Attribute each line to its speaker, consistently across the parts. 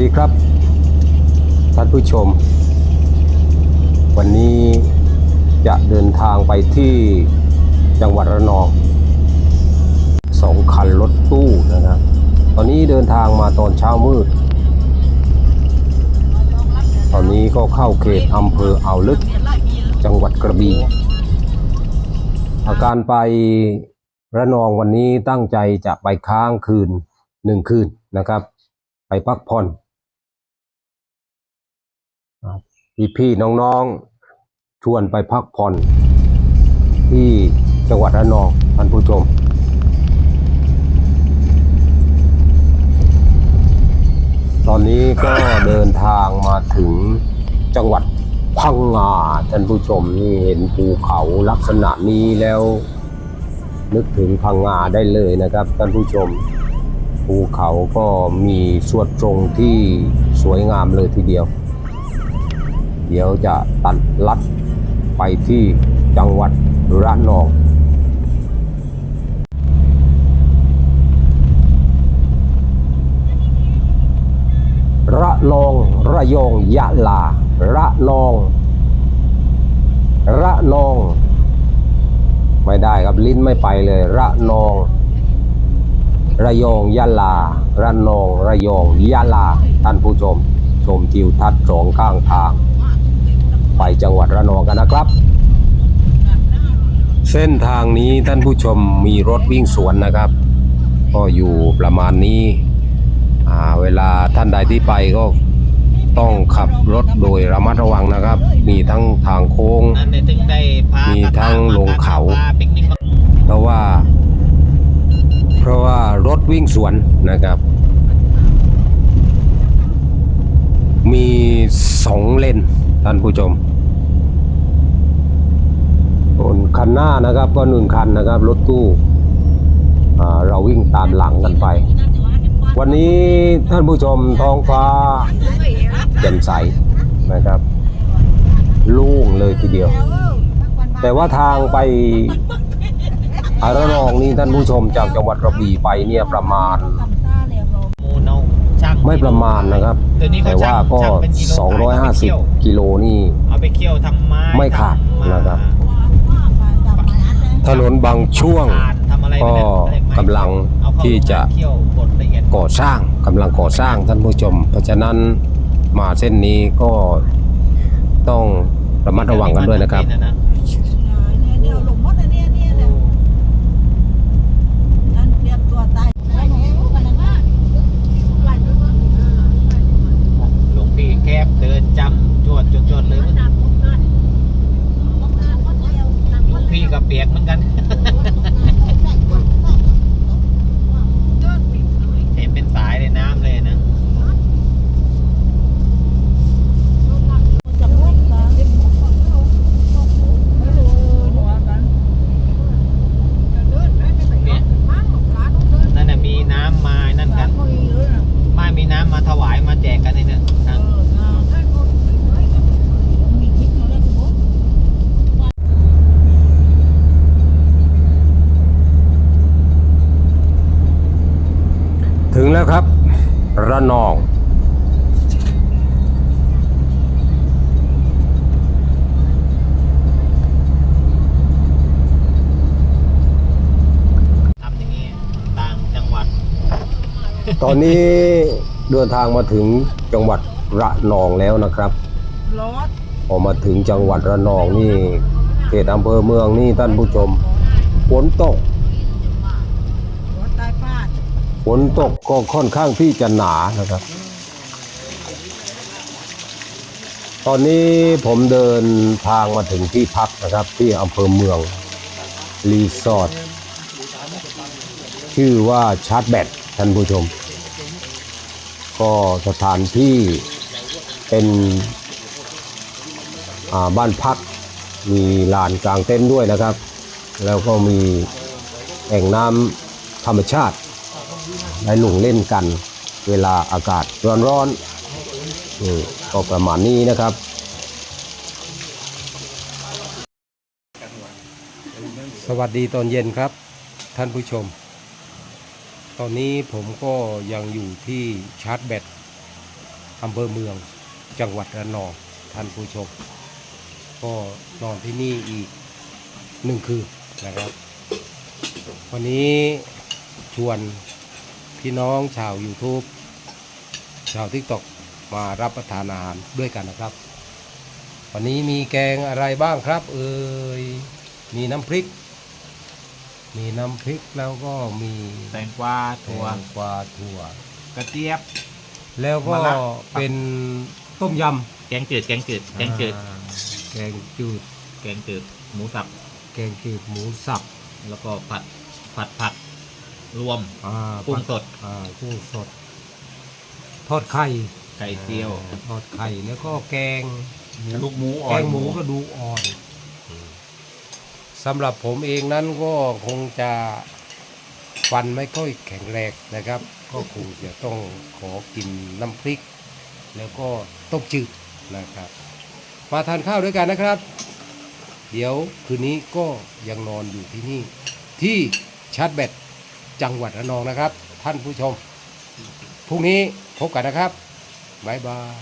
Speaker 1: ดีครับท่านผู้ชม วันนี้จะเดินทางไปที่จังหวัดระนองสองคันรถตู้นะครับ ตอนนี้เดินทางมาตอนเช้ามืด ตอนนี้ก็เข้าเขตอำเภออ่าวลึก จังหวัดกระบี่อาการไประนองวันนี้ตั้งใจจะไปค้างคืนหนึ่งคืนนะครับ ไปพักผ่อน พี่ๆน้องๆ ชวนไปพักผ่อน ที่จังหวัดระนองท่านผู้ชม ตอนนี้ก็เดินทางมาถึงจังหวัดพังงาท่านผู้ชมนี่เห็นภูเขาลักษณะนี้แล้ว นึกถึงพังงาได้เลยนะครับท่านผู้ชม ภูเขาก็มีสวดตรงที่สวยงามเลยทีเดียว เดี๋ยวจะตัดลัดไปที่จังหวัดระนองระนองระยองยะลา ระนอง ระนอง ไม่ได้ครับลิ้นไม่ไปเลย ระนอง ระยองยะลา ระนองระยองยะลา ท่านผู้ชม ชมทิวทัศน์สองข้างทาง ไปจังหวัดระนองกันนะครับ เส้นทางนี้ท่านผู้ชมมีรถวิ่งสวนนะครับ ก็อยู่ประมาณนี้เวลาท่านใดที่ไปก็ต้องขับรถโดยระมัดระวังนะครับ มีทั้งทางโค้ง
Speaker 2: นั่นเนี่ยถึง
Speaker 1: มีทั้งลงเขา เพราะว่า เพราะว่ารถวิ่งสวนนะครับ มีสองเลนท่านผู้ชม ส่วนคันหน้านะครับ ก็หนึ่งคันนะครับ รถตู้เราวิ่งตามหลังกันไป วันนี้ท่านผู้ชมท้องฟ้าแจ่มใสนะครับโล่งเลยทีเดียว แต่ว่าทางไปอาระนองนี่ท่านผู้ชมจากจังหวัดกระบี่ไปเนี่ยประมาณ ไม่ประมาณนะครับ แต่ว่าก็
Speaker 2: ช่างเป็นกิโลขายเอาไปเคี่ยว
Speaker 1: 250 กิโลนี่
Speaker 2: ไม่
Speaker 1: ขาดนะครับ ถนนบางช่วง
Speaker 2: ถ่านทำอะไร
Speaker 1: ก็
Speaker 2: ไม่ได้
Speaker 1: กำลัง
Speaker 2: เอาเข้า
Speaker 1: ที่จะ
Speaker 2: เคี่ยวบดละเอียด
Speaker 1: ก่อสร้างกำลังก่อสร้างท่านผู้ชม เพราะฉะนั้นมาเส้นนี้ก็ต้องระมัดระวังกันด้วยนะครับ
Speaker 2: เป็นะ
Speaker 3: เดี๋ยวหลงมดอันเนี้ยเนี่ยเนี่ยนั่นเตรียมตัวตาย
Speaker 2: หลวงพี่แคบเดินจำจวดจวดจวดเลยมั้งหลวงพี่กับเปียกเหมือนกัน เห็นเป็นสายในน้ำเลยนะ นั่นน่ะมีน้ำมานั่นกัน ไม่มีน้ำมาถวายมาแจกกันนี่เนี่ยทาง
Speaker 1: ถึง แล้วครับ ระนอง
Speaker 2: ทำอย่างนี้ต่างจังหวัด
Speaker 1: ตอนนี้ เดินทางมาถึงจังหวัดระนองแล้วนะครับ
Speaker 3: รถ
Speaker 1: พอมาถึงจังหวัดระนองนี่ เขตอำเภอเมืองนี่ท่านผู้ชมฝนตก
Speaker 3: รถตายฟาด
Speaker 1: ฝนตกก็ค่อนข้างที่จะหนานะครับ ตอนนี้ผมเดินทางมาถึงที่พักนะครับ ที่อำเภอเมือง รีสอร์ทชื่อว่าชาร์จแบตท่านผู้ชม ก็สถานที่เป็นบ้านพักมีลานกลางเต็นท์ด้วยนะครับ แล้วก็มีแอ่งน้ำธรรมชาติ ได้ลงเล่นกัน เวลาอากาศร้อนๆนี่ก็ประมาณนี้นะครับสวัสดีตอนเย็นครับ ท่านผู้ชม ตอนนี้ผมก็ยังอยู่ที่ชาร์จแบตอำเภอเมืองจังหวัดระนองท่านผู้ชม ก็นอนที่นี่อีกหนึ่งคืนนะครับ วันนี้ชวน พี่น้องชาว YouTube ชาว TikTok มารับประทานอาหารด้วยกันนะครับ วันนี้มีแกงอะไรบ้างครับเอ่ยมีน้ำพริก มีน้ำพริกแล้วก็มี
Speaker 2: แตงกวาถั่ว
Speaker 1: แตงกวาถั่ว
Speaker 2: กระเจี๊ยบ
Speaker 1: แล้วก็
Speaker 2: มะละ
Speaker 1: เป็นต้มย
Speaker 2: แกงจืดแกงจืดำแกงจืด
Speaker 1: อ่าแกงจืด
Speaker 2: แกงจืดหมูสับ
Speaker 1: แกงจืดหมูสับ
Speaker 2: แล้วก็ผัดผัดผัก รวม
Speaker 1: อ่า
Speaker 2: กุ้งสด
Speaker 1: อ่ากุ้งสด ทอดไข่
Speaker 2: ไข่เจียว
Speaker 1: อ่าทอดไข่แล้วก็แกง
Speaker 2: ลูกหมูอ่อ
Speaker 1: แก
Speaker 2: น
Speaker 1: งหมูกระดูกอ่อนสำหรับผมเองนั้นก็คงจะฟันไม่ค่อยแข็งแรงนะครับ ก็คงจะต้องขอกินน้ำพริก แล้วก็ต้มจืดนะครับ มาทานข้าวด้วยกันนะครับ เดี๋ยวคืนนี้ก็ยังนอนอยู่ที่นี่ ที่ชาร์จแบต จังหวัดระนองนะครับ ท่านผู้ชมพรุ่งนี้พบกันนะครับบ๊ายบาย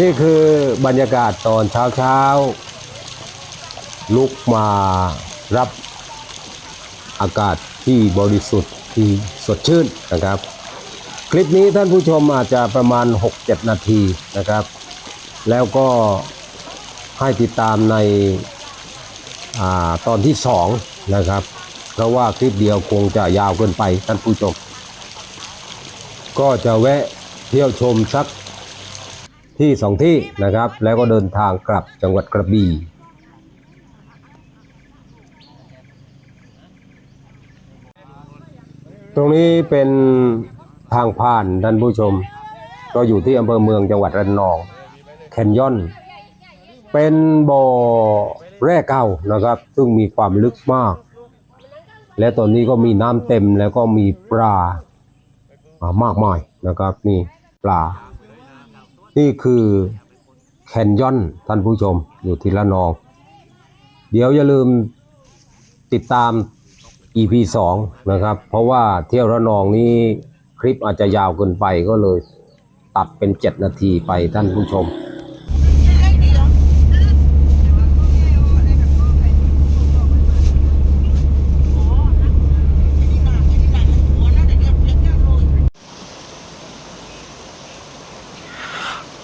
Speaker 1: นี่คือบรรยากาศตอนเช้าเช้าลุกมารับอากาศที่บริสุทธิ์ที่สดชื่นนะครับ คลิปนี้ท่านผู้ชมอาจจะประมาณ 6-7 นาทีนะครับ แล้วก็ให้ติดตามใน ตอนที่2นะครับ เพราะว่าคลิปเดียวคงจะยาวเกินไปท่านผู้ชมก็จะแวะเที่ยวชมสักที่สองที่นะครับ แล้วก็เดินทางกลับจังหวัดกระบี่ตรงนี้เป็นทางผ่านท่านผู้ชม ก็อยู่ที่อำเภอเมืองจังหวัดระนองแคนยอน เป็นบ่อ แร่เก่านะครับ ซึ่งมีความลึกมาก และตอนนี้ก็มีน้ำเต็มแล้วก็มีปลาอ่ามากมายนะครับนี่ปลา นี่คือแคนยอนท่านผู้ชมอยู่ที่ละนอง เดี๋ยวอย่าลืมติดตาม EP 2 นะครับ เพราะว่าเที่ยวระนองนี้คลิปอาจจะยาวเกินไปก็เลย ตัดเป็น 7 นาทีไปท่านผู้ชม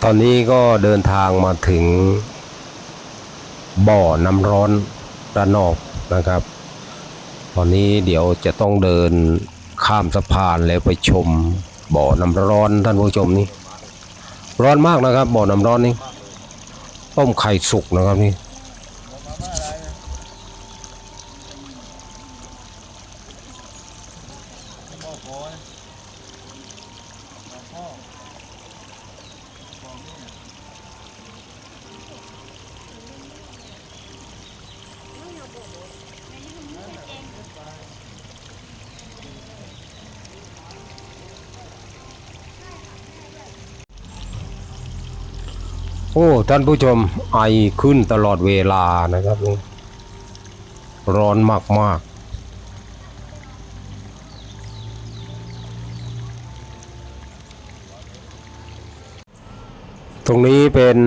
Speaker 1: ตอนนี้ก็เดินทางมาถึงบ่อน้ำร้อนระนอบนะครับ ตอนนี้เดี๋ยวจะต้องเดินข้ามสะพานแล้วไปชมบ่อน้ำร้อนท่านผู้ชมนี่ร้อนมากนะครับบ่อน้ำร้อนนี่ต้มไข่สุกนะครับนี่ โอ้ท่านผู้ชมไอขึ้นตลอดเวลานะครับนี่ร้อนมากๆตรงนี้เป็น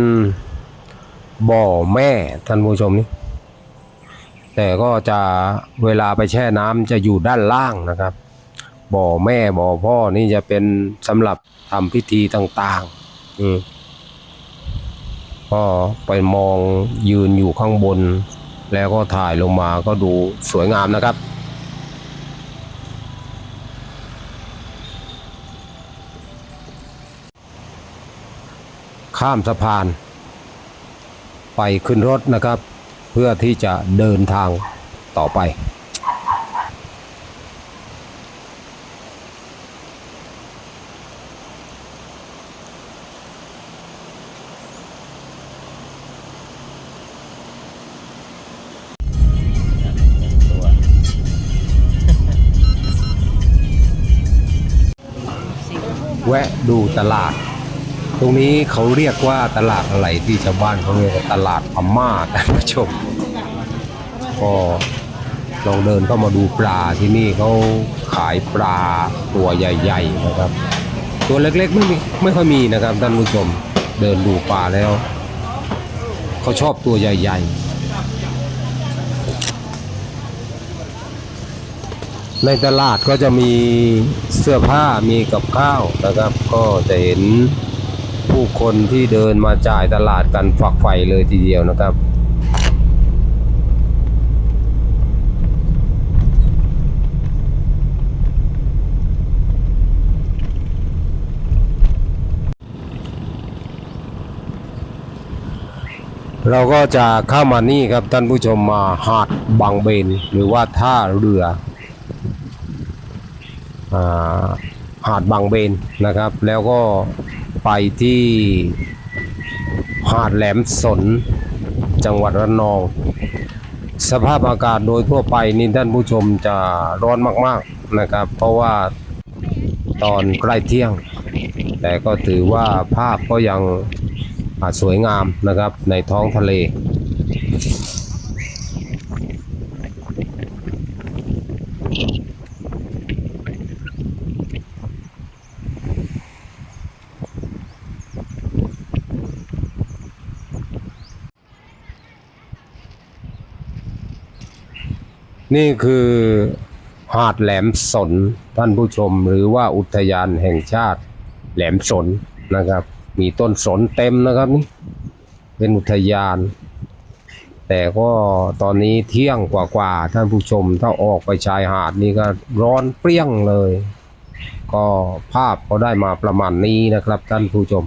Speaker 1: บ่อแม่ท่านผู้ชมนี่แต่ก็จะเวลาไปแช่น้ำจะอยู่ด้านล่างนะครับ บ่อแม่บ่อพ่อนี่จะเป็นสำหรับทำพิธีต่าง ๆ อืม ก็ไปมองยืนอยู่ข้างบน แล้วก็ถ่ายลงมาก็ดูสวยงามนะครับ ข้ามสะพาน ไปขึ้นรถนะครับ เพื่อที่จะเดินทางต่อไป แวะดูตลาด ตรงนี้เขาเรียกว่าตลาดอะไรที่ชาวบ้านเขาเรียกว่าตลาดพม่าท่านผู้ชมก็ลองเดินเข้ามาดูปลาที่นี่เขาขายปลาตัวใหญ่ๆนะครับ ตัวเล็กๆไม่มีไม่ค่อยมีนะครับท่านผู้ชมเดินดูปลาแล้ว เขาชอบตัวใหญ่ ๆ ในตลาดก็จะมีเสื้อผ้ามีกับข้าวนะครับ ก็จะเห็นผู้คนที่เดินมาจ่ายตลาดกันฝักใฝ่เลยทีเดียวนะครับเราก็จะเข้ามานี่ครับท่านผู้ชมมาหาดบางเบนหรือว่าท่าเรือ หาดบางเบนนะครับ แล้วก็ไปที่หาดแหลมสนจังหวัดระนอง สภาพอากาศโดยทั่วไปนี่ท่านผู้ชมจะร้อนมากๆนะครับ เพราะว่าตอนใกล้เที่ยง แต่ก็ถือว่าภาพก็ยังสวยงามนะครับในท้องทะเล นี่คือหาดแหลมสนท่านผู้ชมหรือว่าอุทยานแห่งชาติแหลมสนนะครับ มีต้นสนเต็มนะครับนี่เป็นอุทยาน แต่ก็ตอนนี้เที่ยงกว่าๆท่านผู้ชมถ้าออกไปชายหาดนี่ก็ร้อนเปรี้ยงเลย ก็ภาพก็ได้มาประมาณนี้นะครับท่านผู้ชม